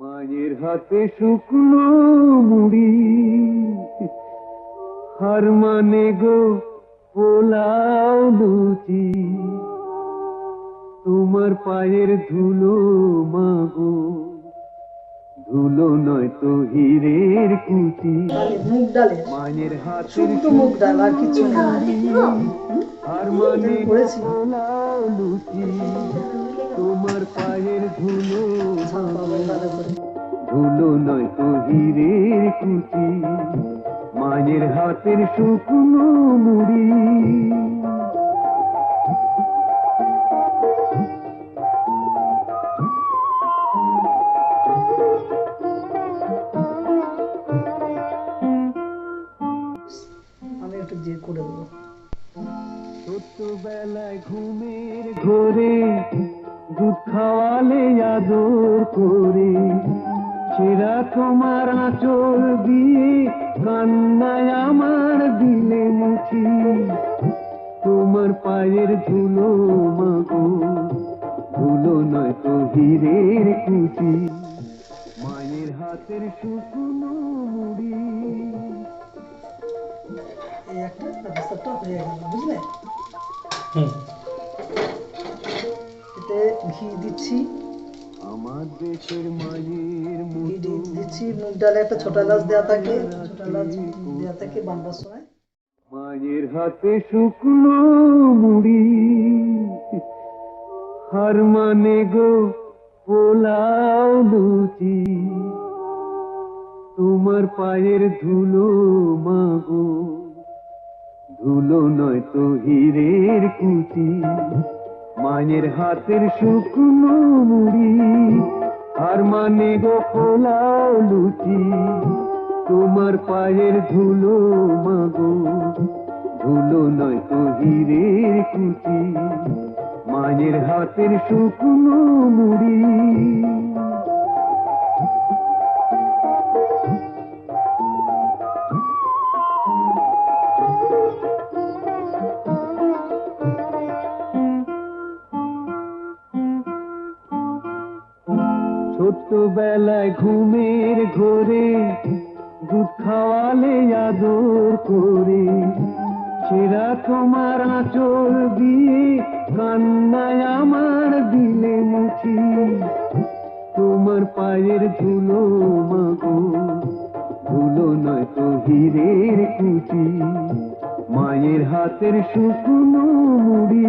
মায়ের হাতে শুকনো মুড়ি। হার মানে গো পোলাও লুচি। তোমার পায়ের ধুলো মাগো। ধুলো নয় তো হীরের কুচি। মুগ মায়ের হাতের শুক্তো মুগ ডাল আর কিছু না। আর মানে পোলাও লুচি। তোমার পায়ের ধুলো ধুলো নয় তো হীরের কুচি মায়ের হাতের শুকনো মুড়ি। আমি একটু যে করে দেবো। ঘুমের ঘরে দুধ খাওয়ালে আদর করে। সেরা তোমার আঁচল দিয়ে কান্নায় আমার দিলে মুখি তোমার পায়ের ধুলো মাগো ধুলো নয় তো হীরের কুচি। মায়ের হাতের শুকনো মুড়ি। এই একটা বুঝলে? এতে ঘি দিচ্ছি। ঘি দিচ্ছি মুগ ডালে একটা ছোট এলাচ দেওয়া থাকে। ছোট এলাচ দেওয়া থাকে বানবার সময়। মায়ের হাতে শুকনো মুড়ি হার মানে গো পোলাও লুচি। তোমার পায়ের ধুলো মাগো ধুলো নয় তো হীরের কুচি। মায়ের হাতের শুকনো মুড়ি, আর মানে গো পোলাও লুচি। তোমার পায়ের ধুলো মাগো ধুলো নয় তো হীরের কুচি। মায়ের হাতের শুকনো মুড়ি। ছোট্টবেলায় ঘুমের ঘরে, দুধ খাওয়ালে আদর করে। সেরা তোমার আঁচল দিয়ে কান্নায় আমার দিলে মুছি তোমার পায়ের ধুলো মাগো, ধুলো নয় তো হীরের কুচি। মায়ের হাতের শুকনো মুড়ি।